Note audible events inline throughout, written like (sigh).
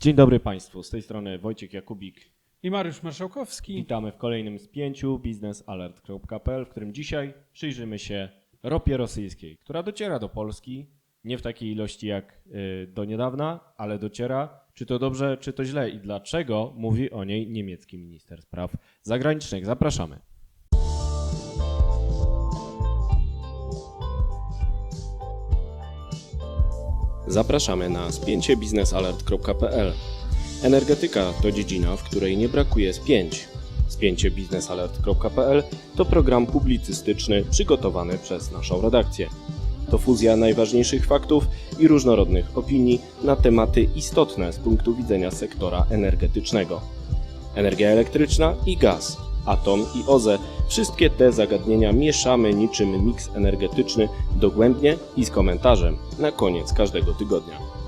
Dzień dobry Państwu, z tej strony Wojciech Jakubik. I Mariusz Marszałkowski. Witamy w kolejnym z pięciu biznesalert.pl, w którym dzisiaj przyjrzymy się ropie rosyjskiej, która dociera do Polski nie w takiej ilości jak y, do niedawna, ale dociera. Czy to dobrze, czy to źle i dlaczego mówi o niej niemiecki minister spraw zagranicznych? Zapraszamy. Zapraszamy na spięcie biznesalert.pl. Energetyka to dziedzina, w której nie brakuje spięć. Spięcie biznesalert.pl to program publicystyczny przygotowany przez naszą redakcję. To fuzja najważniejszych faktów i różnorodnych opinii na tematy istotne z punktu widzenia sektora energetycznego. Energia elektryczna i gaz, atom i OZE wszystkie te zagadnienia mieszamy niczym miks energetyczny dogłębnie i z komentarzem na koniec każdego tygodnia.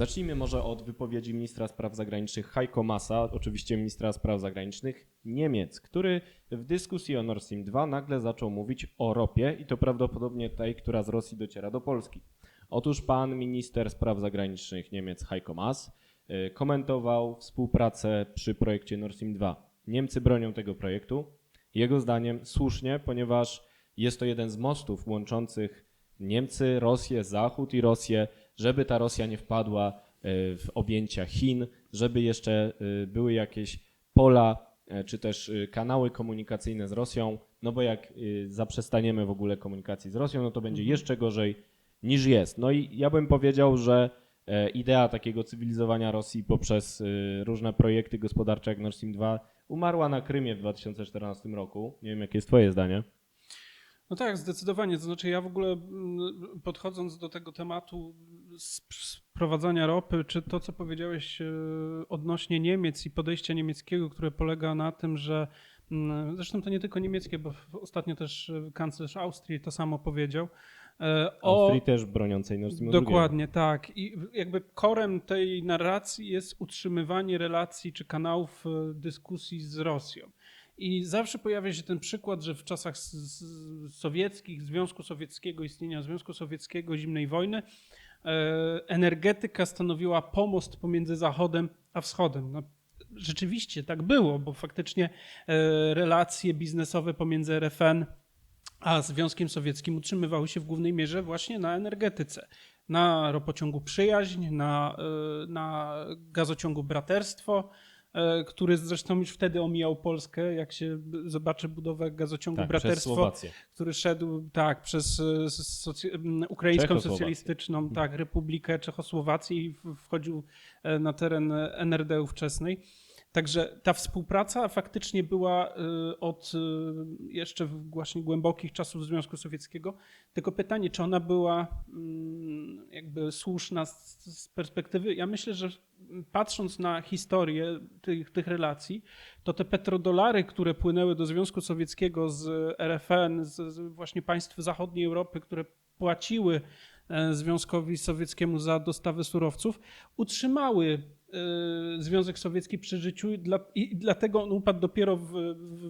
Zacznijmy może od wypowiedzi ministra spraw zagranicznych Heiko Massa, oczywiście ministra spraw zagranicznych Niemiec, który w dyskusji o Nord Stream 2 nagle zaczął mówić o ropie i to prawdopodobnie tej, która z Rosji dociera do Polski. Otóż pan minister spraw zagranicznych Niemiec Heiko Maas y, komentował współpracę przy projekcie Nord Stream 2. Niemcy bronią tego projektu. Jego zdaniem słusznie, ponieważ jest to jeden z mostów łączących Niemcy, Rosję, Zachód i Rosję, żeby ta Rosja nie wpadła y, w objęcia Chin, żeby jeszcze y, były jakieś pola czy też kanały komunikacyjne z Rosją, no bo jak zaprzestaniemy w ogóle komunikacji z Rosją, no to będzie jeszcze gorzej niż jest. No i ja bym powiedział, że e, idea takiego cywilizowania Rosji poprzez y, różne projekty gospodarcze jak Nord Stream 2 umarła na Krymie w 2014 roku. Nie wiem, jakie jest twoje zdanie. No tak, zdecydowanie. To znaczy, ja w ogóle podchodząc do tego tematu sp- sprowadzania ropy, czy to, co powiedziałeś e, odnośnie Niemiec i podejścia niemieckiego, które polega na tym, że zresztą to nie tylko niemieckie, bo ostatnio też e, kanclerz Austrii to samo powiedział. E, o- Austrii też broniącej Nord Stream Dokładnie, tak. I jakby korem tej narracji jest utrzymywanie relacji czy kanałów e, dyskusji z Rosją. I zawsze pojawia się ten przykład, że w czasach sowieckich, Związku Sowieckiego, istnienia Związku Sowieckiego, zimnej wojny, e, energetyka stanowiła pomost pomiędzy Zachodem a Wschodem. No, rzeczywiście tak było, bo faktycznie relacje biznesowe pomiędzy RFN a Związkiem Sowieckim utrzymywały się w głównej mierze właśnie na energetyce. Na ropociągu Przyjaźń, na, e, na gazociągu Braterstwo, e, który zresztą już wtedy omijał Polskę, jak się zobaczy budowę gazociągu Tak, Braterstwo, który szedł tak przez e, ukraińską socjalistyczną tak, Republikę Czechosłowacji i wchodził na teren NRD ówczesnej. Także ta współpraca faktycznie była y, od y, jeszcze właśnie głębokich czasów Związku Sowieckiego. Tylko pytanie, czy ona była mm, jakby słuszna z, perspektywy. Ja myślę, że patrząc na historię tych, tych relacji, to te petrodolary, które płynęły do Związku Sowieckiego z RFN, z, właśnie państw zachodniej Europy, które płaciły e, Związkowi Sowieckiemu za dostawę surowców, utrzymały Związek Sowiecki przy życiu i, dla, i dlatego on upadł dopiero w,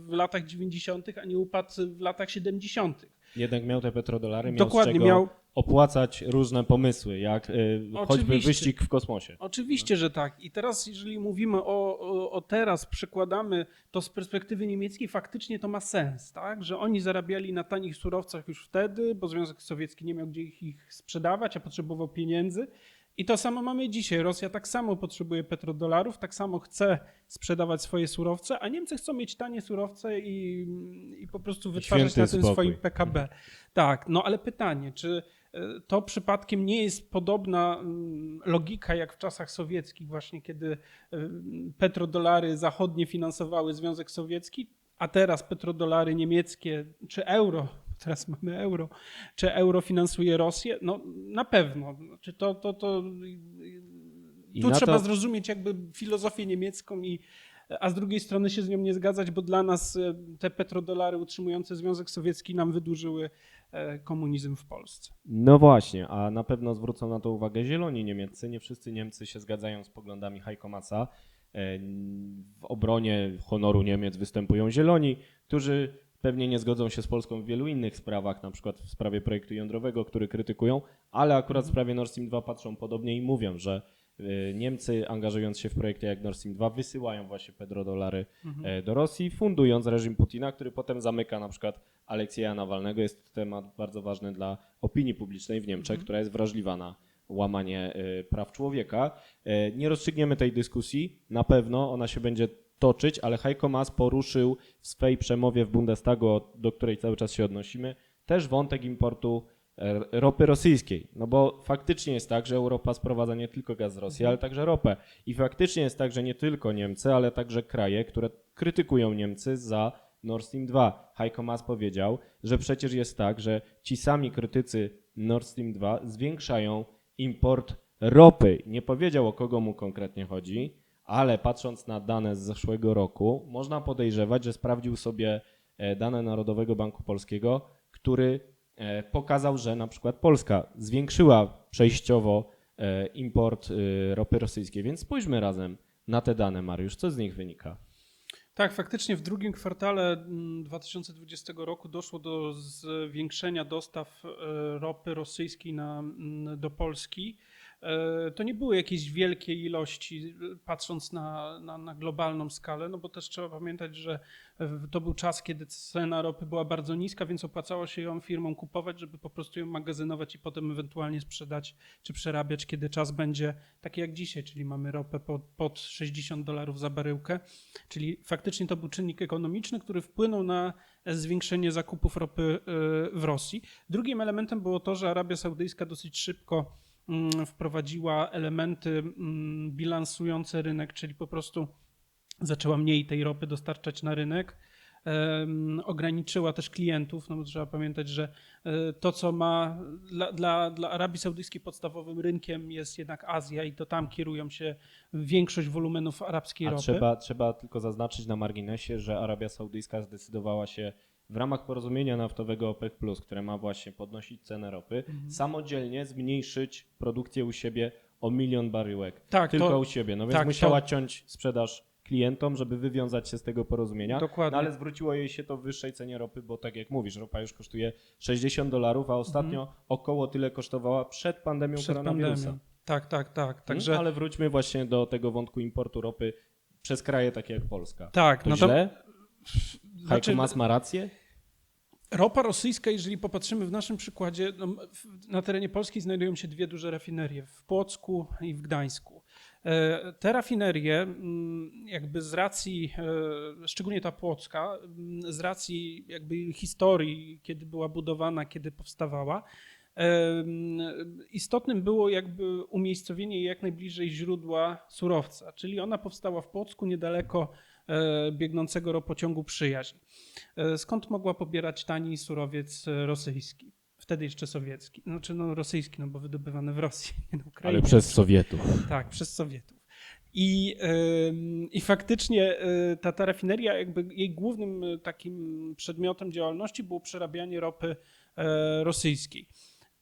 w, latach 90., a nie upadł w latach 70. Jednak miał te petrodolary, miał Dokładnie, czego miał- opłacać różne pomysły, jak y, choćby wyścig w kosmosie. Oczywiście, że tak. I teraz, jeżeli mówimy o, o, o teraz, przekładamy to z perspektywy niemieckiej, faktycznie to ma sens, tak? Że oni zarabiali na tanich surowcach już wtedy, bo Związek Sowiecki nie miał gdzie ich, ich sprzedawać, a potrzebował pieniędzy. I to samo mamy dzisiaj. Rosja tak samo potrzebuje petrodolarów, tak samo chce sprzedawać swoje surowce, a Niemcy chcą mieć tanie surowce i, i po prostu wytwarzać święty na tym spokój. swoim PKB. Tak, no ale pytanie, czy e, to przypadkiem nie jest podobna mm, logika jak w czasach sowieckich, właśnie kiedy mm, petrodolary zachodnie finansowały Związek Sowiecki, a teraz petrodolary niemieckie czy euro, teraz mamy euro, czy euro finansuje Rosję? No na pewno. Czy to, to, to I tu trzeba to- zrozumieć jakby filozofię niemiecką i a z drugiej strony się z nią nie zgadzać, bo dla nas e, te petrodolary utrzymujące Związek Sowiecki nam wydłużyły e, komunizm w Polsce. No właśnie, a na pewno zwrócą na to uwagę zieloni niemieccy. Nie wszyscy Niemcy się zgadzają z poglądami Heiko Massa. E, W obronie honoru Niemiec występują zieloni, którzy pewnie nie zgodzą się z Polską w wielu innych sprawach, na przykład w sprawie projektu jądrowego, który krytykują, ale akurat w sprawie Nord Stream 2 patrzą podobnie i mówią, że y, Niemcy angażując się w projekty jak Nord Stream 2 wysyłają właśnie petrodolary e, do Rosji, fundując reżim Putina, który potem zamyka na przykład Aleksieja Nawalnego. Jest to temat bardzo ważny dla opinii publicznej w Niemczech, która jest wrażliwa na łamanie e, praw człowieka. E, Nie rozstrzygniemy tej dyskusji, na pewno ona się będzie toczyć, ale Heiko Maas poruszył w swej przemowie w Bundestagu, do której cały czas się odnosimy, też wątek importu e, ropy rosyjskiej. No bo faktycznie jest tak, że Europa sprowadza nie tylko gaz z Rosji, ale także ropę. I faktycznie jest tak, że nie tylko Niemcy, ale także kraje, które krytykują Niemcy za Nord Stream 2. Heiko Maas powiedział, że przecież jest tak, że ci sami krytycy Nord Stream 2 zwiększają import ropy. Nie powiedział o kogo mu konkretnie chodzi, ale patrząc na dane z zeszłego roku, można podejrzewać, że sprawdził sobie e, dane Narodowego Banku Polskiego, który e, pokazał, że na przykład Polska zwiększyła przejściowo e, import ropy rosyjskiej. Więc spójrzmy razem na te dane, Mariusz. Co z nich wynika? Tak, faktycznie w drugim kwartale mm, 2020 roku doszło do zwiększenia dostaw ropy rosyjskiej na, mm, do Polski. E, To nie były jakieś wielkie ilości, patrząc na, na, na globalną skalę, no bo też trzeba pamiętać, że to był czas, kiedy cena ropy była bardzo niska, więc opłacało się ją firmom kupować, żeby po prostu ją magazynować i potem ewentualnie sprzedać czy przerabiać, kiedy czas będzie taki jak dzisiaj, czyli mamy ropę pod, pod 60 dolarów za baryłkę. Czyli faktycznie to był czynnik ekonomiczny, który wpłynął na zwiększenie zakupów ropy e, w Rosji. Drugim elementem było to, że Arabia Saudyjska dosyć szybko wprowadziła elementy mm, bilansujące rynek, czyli po prostu zaczęła mniej tej ropy dostarczać na rynek. Ograniczyła też klientów, no bo trzeba pamiętać, że e, to, co ma dla, dla, dla Arabii Saudyjskiej podstawowym rynkiem jest jednak Azja i to tam kierują się większość wolumenów arabskiej A ropy. trzeba, trzeba tylko zaznaczyć na marginesie, że Arabia Saudyjska zdecydowała się w ramach porozumienia naftowego OPEC, które ma właśnie podnosić cenę ropy, Mhm. samodzielnie zmniejszyć produkcję u siebie o milion baryłek. Tak, tylko to- u siebie. No więc tak, musiała to- ciąć sprzedaż klientom, żeby wywiązać się z tego porozumienia. Dokładnie. No ale zwróciło jej się to w wyższej cenie ropy, bo tak jak mówisz, ropa już kosztuje 60 dolarów, a ostatnio około tyle kosztowała przed pandemią Mhm. przed koronawirusa. pandemią. Tak, tak, tak. Także... Także Ale wróćmy właśnie do tego wątku importu ropy przez kraje takie jak Polska. tak, To no to źle? Heiko znaczy, ma rację? Ropa rosyjska, jeżeli popatrzymy w naszym przykładzie, no, na terenie Polski znajdują się dwie duże rafinerie w Płocku i w Gdańsku. E, Te rafinerie, mm, jakby z racji, e, szczególnie ta płocka, mm, z racji jakby historii, kiedy była budowana, kiedy powstawała, em, istotnym było jakby umiejscowienie jak najbliżej źródła surowca, czyli ona powstała w Płocku niedaleko e, biegnącego ropociągu Przyjaźń. E, Skąd mogła pobierać tani surowiec e, rosyjski? Wtedy jeszcze sowiecki. Znaczy no rosyjski, no bo wydobywany w Rosji, (laughs) nie na Ukrainie. Sowietów. Tak, przez Sowietów. I, I faktycznie ta, ta rafineria, jakby jej głównym takim przedmiotem działalności było przerabianie ropy e, rosyjskiej.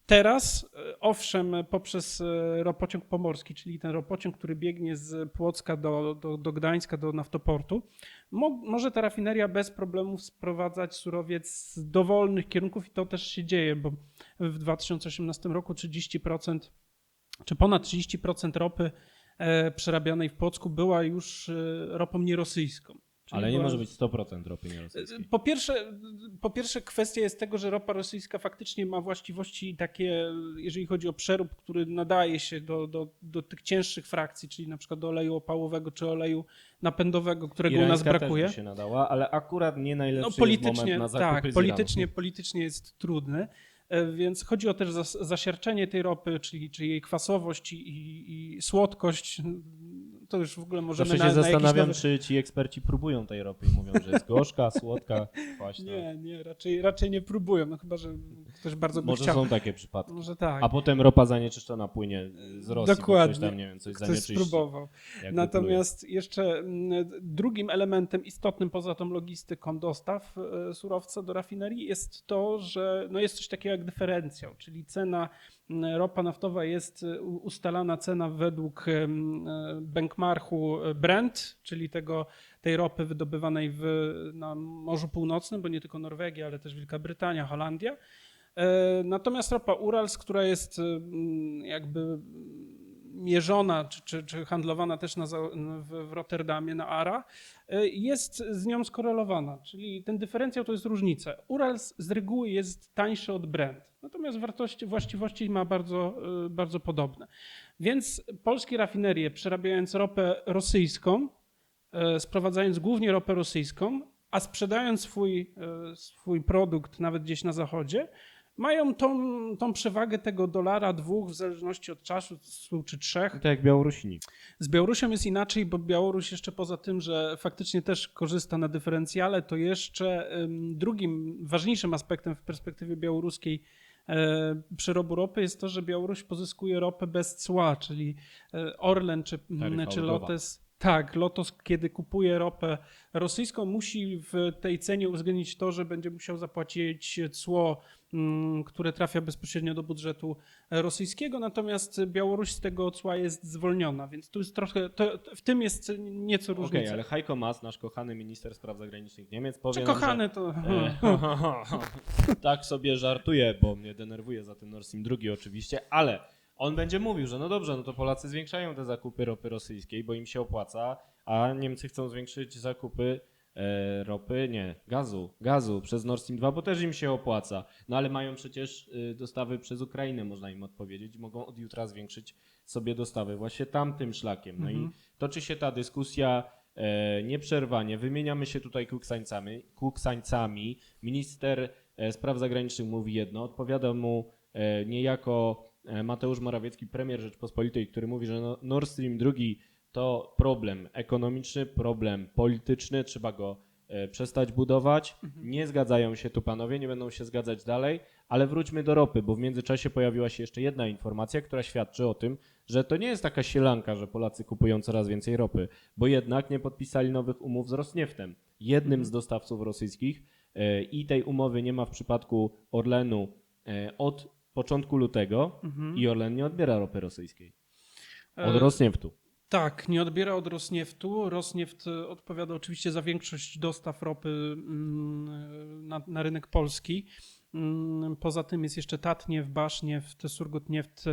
Teraz, e, owszem, poprzez e, ropociąg pomorski, czyli ten ropociąg, który biegnie z Płocka do, do, do Gdańska, do naftoportu, mo, może ta rafineria bez problemów sprowadzać surowiec z dowolnych kierunków i to też się dzieje, bo w 2018 roku 30% czy ponad 30% ropy e, przerabianej w Płocku była już ropą nierosyjską. Czyli Ale nie może być 100% ropy nierosyjskiej. Po pierwsze, po pierwsze, kwestia jest tego, że ropa rosyjska faktycznie ma właściwości takie, jeżeli chodzi o przerób, który nadaje się do, do, do tych cięższych frakcji, czyli na przykład do oleju opałowego czy oleju napędowego, którego u nas Irańska brakuje. też by się nadała, ale akurat nie najlepszy No politycznie, na tak, politycznie, politycznie jest trudny. e, Więc chodzi o też zas- zasiarczenie tej ropy, czyli, czyli jej kwasowość i, i, i słodkość. To już w ogóle możemy Zawsze na, się na jakiś zastanawiam, czy ci eksperci próbują tej ropy i mówią, że jest gorzka, słodka, (laughs) kwaśna. Nie, nie, raczej, raczej nie próbują, no chyba, że bardzo Może chciał. są takie przypadki. Może tak. A potem ropa zanieczyszczona płynie z Rosji, Dokładnie. ktoś tam, nie wiem, coś Ktoś spróbował. Natomiast jeszcze mm, drugim elementem istotnym poza tą logistyką dostaw e, surowca do rafinerii jest to, że no jest coś takiego jak dyferencjał, czyli cena ropa naftowa jest e, ustalana cena według e, benchmarku Brent, czyli tego, tej ropy wydobywanej w, na Morzu Północnym, bo nie tylko Norwegia, ale też Wielka Brytania, Holandia. E, Natomiast ropa Urals, która jest mm, jakby mierzona czy, czy, czy handlowana też na, w, w Rotterdamie na ARA, y, jest z nią skorelowana, czyli ten dyferencjał to jest różnica. Urals z reguły jest tańszy od Brent, natomiast wartości, właściwości ma bardzo, bardzo podobne. Więc polskie rafinerie przerabiając ropę rosyjską, sprowadzając głównie ropę rosyjską, a sprzedając swój, swój produkt nawet gdzieś na zachodzie, mają tą, tą przewagę tego dolara, dwóch, w zależności od czasu, czy trzech. Tak jak Białorusini. Z Białorusią jest inaczej, bo Białoruś jeszcze poza tym, że faktycznie też korzysta na dyferencjale, to jeszcze drugim ważniejszym aspektem w perspektywie białoruskiej e, przerobu ropy jest to, że Białoruś pozyskuje ropę bez cła, czyli e, Orlen czy, Taryfa czy. Lotos. Tak, Lotos, kiedy kupuje ropę rosyjską, musi w tej cenie uwzględnić to, że będzie musiał zapłacić cło, które trafia bezpośrednio do budżetu rosyjskiego, natomiast Białoruś z tego cła jest zwolniona, więc tu jest trochę, to, w tym jest nieco Okej, różnica. ale Heiko Maas, nasz kochany minister spraw zagranicznych Niemiec, powie Czy nam, kochany to... że... E, (laughs) (laughs) tak sobie żartuje, bo mnie denerwuje za tym Nord Stream 2 oczywiście, ale on będzie mówił, że no dobrze, no to Polacy zwiększają te zakupy ropy rosyjskiej, bo im się opłaca, a Niemcy chcą zwiększyć zakupy e, ropy, nie, gazu, gazu przez Nord Stream 2, bo też im się opłaca. No ale mają przecież y, dostawy przez Ukrainę, można im odpowiedzieć, mogą od jutra zwiększyć sobie dostawy właśnie tamtym szlakiem. No Mhm. i toczy się ta dyskusja e, nieprzerwanie. Wymieniamy się tutaj kuksańcami. kuksańcami. Minister e, spraw zagranicznych mówi jedno, odpowiada mu e, niejako e, Mateusz Morawiecki, premier Rzeczpospolitej, który mówi, że no, Nord Stream 2 to problem ekonomiczny, problem polityczny, trzeba go e, przestać budować. Nie zgadzają się tu panowie, nie będą się zgadzać dalej, ale wróćmy do ropy, bo w międzyczasie pojawiła się jeszcze jedna informacja, która świadczy o tym, że to nie jest taka sielanka, że Polacy kupują coraz więcej ropy, bo jednak nie podpisali nowych umów z Rosnieftem, jednym z dostawców rosyjskich e, i tej umowy nie ma w przypadku Orlenu e, od początku lutego i Orlen nie odbiera ropy rosyjskiej. Od Rosnieftu. Tak, nie odbiera od Rosnieftu. Rosnieft e, odpowiada oczywiście za większość dostaw ropy mm, na, na rynek polski. Mm, Poza tym jest jeszcze Tatniew, Baszniew, Surgutnieft,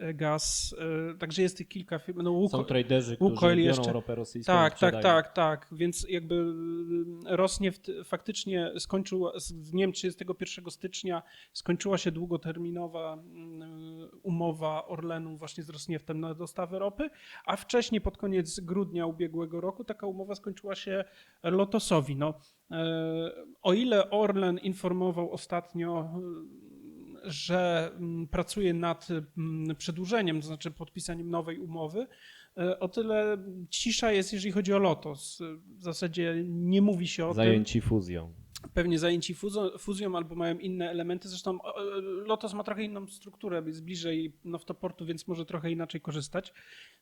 e, Gaz. e, Także jest tych kilka firm. No, Łuko- Są traderzy, którzy Łukoil biorą jeszcze- ropę rosyjską Tak, tak, tak, tak. Więc jakby mm, Rosnieft faktycznie skończył, z dniem 31 stycznia skończyła się długoterminowa mm, umowa Orlenu właśnie z Rosnieftem na dostawę ropy, a wcześniej pod koniec grudnia ubiegłego roku taka umowa skończyła się Lotosowi. No, e, o ile Orlen informował ostatnio mm, że mm, pracuje nad mm, przedłużeniem, to znaczy podpisaniem nowej umowy, E, O tyle cisza jest, jeżeli chodzi o Lotos. W zasadzie nie mówi się o Zajęci fuzją. tym. Pewnie zajęci fuzją, fuzją albo mają inne elementy. Zresztą e, Lotos ma trochę inną strukturę, jest bliżej naftoportu, więc może trochę inaczej korzystać.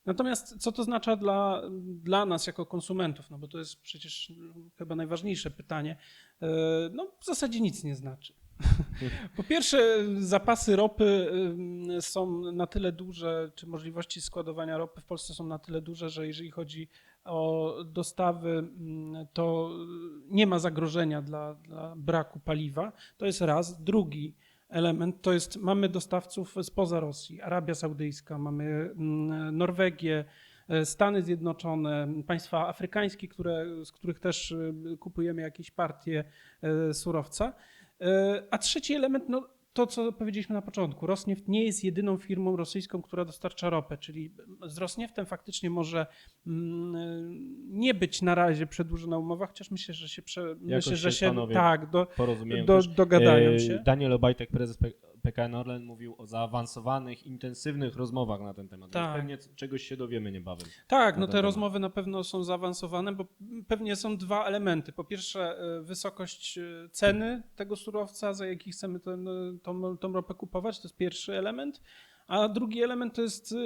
Natomiast co to oznacza dla, dla nas jako konsumentów? No bo to jest przecież mm, chyba najważniejsze pytanie. E, No w zasadzie nic nie znaczy. (laughs) Po pierwsze, zapasy ropy ym, są na tyle duże, czy możliwości składowania ropy w Polsce są na tyle duże, że jeżeli chodzi o dostawy, ym, to nie ma zagrożenia dla, dla braku paliwa. To jest raz. Drugi element to jest, mamy dostawców spoza Rosji, Arabia Saudyjska, mamy ym, Norwegię, e, Stany Zjednoczone, państwa afrykańskie, które, z których też y, kupujemy jakieś partie surowca. E, A trzeci element, no to co powiedzieliśmy na początku, Rosnieft nie jest jedyną firmą rosyjską, która dostarcza ropę, czyli z Rosnieftem faktycznie może mm, nie być na razie przedłużona umowa, chociaż myślę, że się, prze, myślę, że się tak, do, do, dogadają E, się. Daniel Obajtek, prezes, PKN Orlen mówił o zaawansowanych, intensywnych rozmowach na ten temat. Tak. Więc pewnie czegoś się dowiemy niebawem. Tak, no te temat. rozmowy na pewno są zaawansowane, bo pewnie są dwa elementy. Po pierwsze, e, wysokość e, ceny tego surowca, za jaki chcemy ten, e, tą, tą ropę kupować, to jest pierwszy element. A drugi element to jest e,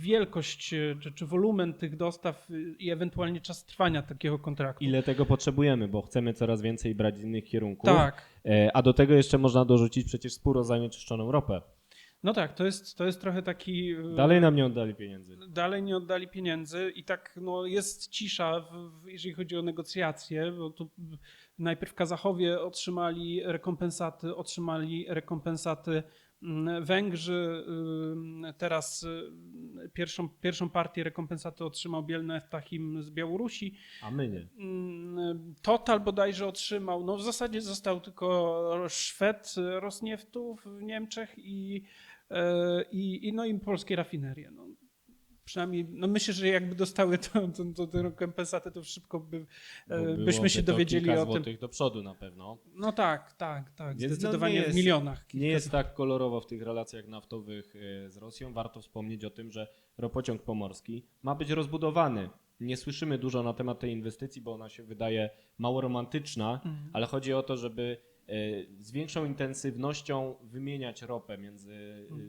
wielkość e, czy, czy wolumen tych dostaw e, i ewentualnie czas trwania takiego kontraktu. Ile tego potrzebujemy, bo chcemy coraz więcej brać z innych kierunków. Tak. E, A do tego jeszcze można dorzucić przecież spór o zanieczyszczoną ropę. No tak, to jest, to jest trochę taki. Dalej nam nie oddali pieniędzy. dalej nie oddali pieniędzy i tak no, jest cisza, w, w, jeżeli chodzi o negocjacje, bo tu najpierw Kazachowie otrzymali rekompensaty, otrzymali rekompensaty Węgrzy, ym, teraz y, pierwszą, pierwszą partię rekompensaty otrzymał Bielne Tachim z Białorusi. A my nie. Mm, Total bodajże otrzymał, no w zasadzie został tylko Szwed Rosnieftu w Niemczech i, i, i, no i polskie rafinerie. No, przynajmniej, no myślę, że jakby dostały to, to, to, szybko by, e, byśmy się to dowiedzieli kilka o tym. złotych do przodu na pewno. No tak, tak, tak, Więc no zdecydowanie nie w jest- milionach. Nie jest tak kolorowo w tych relacjach naftowych e, z Rosją. Warto wspomnieć o tym, że ropociąg pomorski ma być rozbudowany. Nie słyszymy dużo na temat tej inwestycji, bo ona się wydaje mało romantyczna, Mhm. ale chodzi o to, żeby e, z większą intensywnością wymieniać ropę między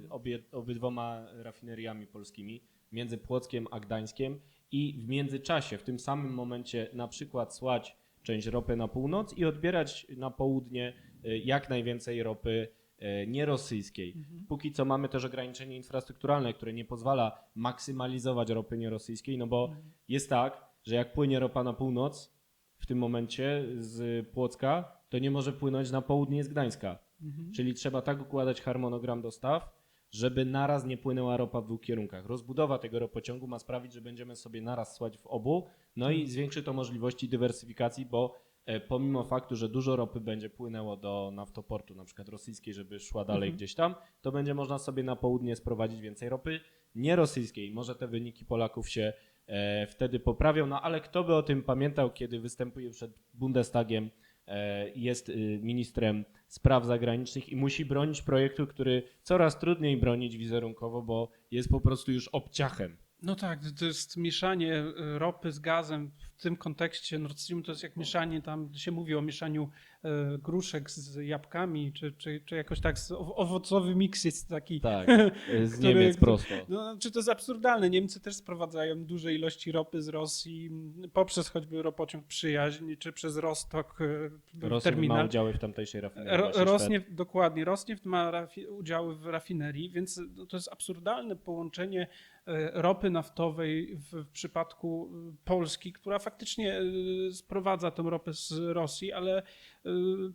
e, obie, obydwoma rafineriami polskimi, między Płockiem a Gdańskiem i w międzyczasie, w tym samym momencie na przykład słać część ropy na północ i odbierać na południe e, jak najwięcej ropy e, nierosyjskiej. Póki co mamy też ograniczenie infrastrukturalne, które nie pozwala maksymalizować ropy nierosyjskiej, no bo jest tak, że jak płynie ropa na północ w tym momencie z Płocka, to nie może płynąć na południe z Gdańska. Czyli trzeba tak układać harmonogram dostaw, żeby naraz nie płynęła ropa w dwóch kierunkach. Rozbudowa tego ropociągu ma sprawić, że będziemy sobie naraz słać w obu, no i zwiększy to możliwości dywersyfikacji, bo e, pomimo faktu, że dużo ropy będzie płynęło do naftoportu, na przykład rosyjskiej, żeby szła dalej Mhm. gdzieś tam, to będzie można sobie na południe sprowadzić więcej ropy nierosyjskiej. Może te wyniki Polaków się e, wtedy poprawią, no ale kto by o tym pamiętał, kiedy występuje przed Bundestagiem, e, jest y, ministrem spraw zagranicznych i musi bronić projektu, który coraz trudniej bronić wizerunkowo, bo jest po prostu już obciachem. No tak, to jest mieszanie e, ropy z gazem w tym kontekście Nord Stream to jest jak mieszanie, tam się mówi o mieszaniu gruszek z jabłkami, czy, czy, czy jakoś tak, owocowy miks jest taki. Tak, (laughs) z Który- Niemiec prosto. No, czy to jest absurdalne? Niemcy też sprowadzają duże ilości ropy z Rosji poprzez choćby ropociąg Przyjaźń, czy przez Rostok e, Rosja ma terminal. udziały w tamtejszej rafinerii. Ro, dokładnie, Rosnieft ma rafi, udziały w rafinerii, więc no, to jest absurdalne połączenie e, ropy naftowej w, w przypadku e, Polski, która faktycznie e, sprowadza tą ropę z Rosji, ale e,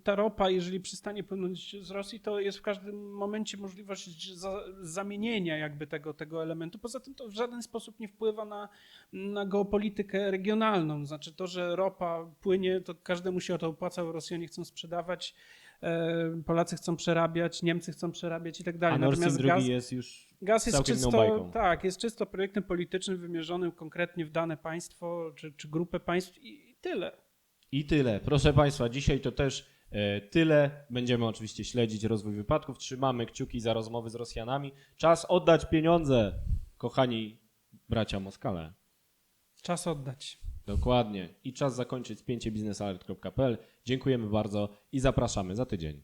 ta ropa, jeżeli przestanie płynąć z Rosji, to jest w każdym momencie możliwość za, zamienienia jakby tego, tego elementu. Poza tym to w żaden sposób nie wpływa na, na geopolitykę regionalną. Znaczy to, że ropa płynie, to każdemu się o to opłaca, Rosjanie chcą sprzedawać, e, Polacy chcą przerabiać, Niemcy chcą przerabiać i tak dalej. Natomiast gaz, jest już gaz jest czysto, bajką. tak, jest czysto projektem politycznym wymierzonym konkretnie w dane państwo czy, czy grupę państw i, i tyle. I tyle. Proszę Państwa, dzisiaj to też e, tyle. Będziemy oczywiście śledzić rozwój wypadków. Trzymamy kciuki za rozmowy z Rosjanami. Czas oddać pieniądze, kochani bracia Moskale. Czas oddać. Dokładnie. I czas zakończyć spięcie biznesalert.pl. Dziękujemy bardzo i zapraszamy za tydzień.